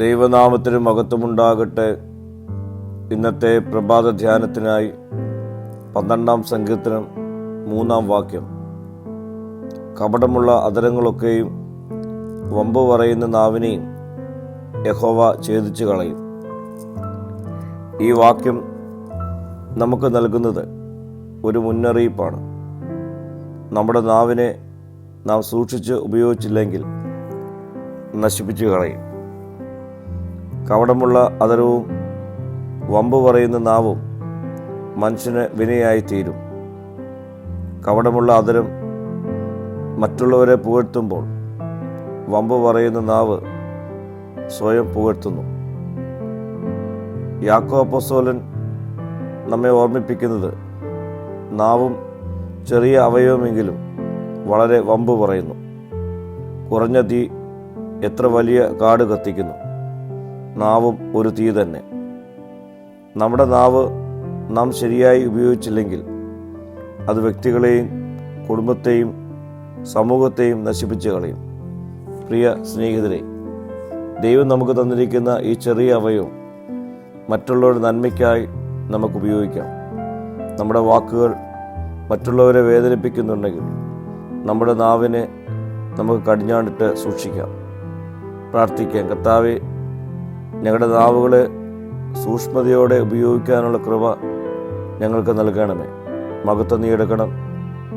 ദൈവനാമത്തിന് മഹത്വമുണ്ടാകട്ടെ. ഇന്നത്തെ പ്രഭാത ധ്യാനത്തിനായി പന്ത്രണ്ടാം സങ്കീർത്തനം മൂന്നാം വാക്യം. കപടമുള്ള അതരങ്ങളൊക്കെയും വമ്പ് പറയുന്ന നാവിനെയും യഹോവ ഛേദിച്ചു കളയും. ഈ വാക്യം നമുക്ക് നൽകുന്നത് ഒരു മുന്നറിയിപ്പാണ്. നമ്മുടെ നാവിനെ നാം സൂക്ഷിച്ച് ഉപയോഗിച്ചില്ലെങ്കിൽ നശിപ്പിച്ചു കളയും. കവടമുള്ള അതരവും വമ്പ് പറയുന്ന നാവും മനുഷ്യന് വിനയായി തീരും. കവടമുള്ള അതരം മറ്റുള്ളവരെ പുകഴ്ത്തുമ്പോൾ വമ്പ് പറയുന്ന നാവ് സ്വയം പുകഴ്ത്തുന്നു. യാക്കോ അപ്പസോലൻ നമ്മെ ഓർമ്മിപ്പിക്കുന്നത് നാവും ചെറിയ അവയവമെങ്കിലും വളരെ വമ്പ് പറയുന്നു. കുറഞ്ഞ തീ എത്ര വലിയ കാട് കത്തിക്കുന്നു. നാവും ഒരു തീ തന്നെ. നമ്മുടെ നാവ് നാം ശരിയായി ഉപയോഗിച്ചില്ലെങ്കിൽ അത് വ്യക്തികളെയും കുടുംബത്തെയും സമൂഹത്തെയും നശിപ്പിച്ച് കളയും. പ്രിയ സ്നേഹിതരെ ദൈവം നമുക്ക് തന്നിരിക്കുന്ന ഈ ചെറിയ അവയവം മറ്റുള്ളവരുടെ നന്മയ്ക്കായി നമുക്ക് ഉപയോഗിക്കാം. നമ്മുടെ വാക്കുകൾ മറ്റുള്ളവരെ വേദനിപ്പിക്കുന്നുണ്ടെങ്കിൽ നമ്മുടെ നാവിനെ നമുക്ക് കടിഞ്ഞാണിട്ട് സൂക്ഷിക്കാം. പ്രാർത്ഥിക്കാം. കർത്താവെ ഞങ്ങളുടെ നാവുകളെ സൂക്ഷ്മതയോടെ ഉപയോഗിക്കാനുള്ള കൃപ ഞങ്ങൾക്ക് നൽകണമേ. മകത്വം നീ എടുക്കണം.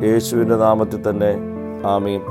യേശുവിന്റെ നാമത്തിൽ തന്നെ. ആമീൻ.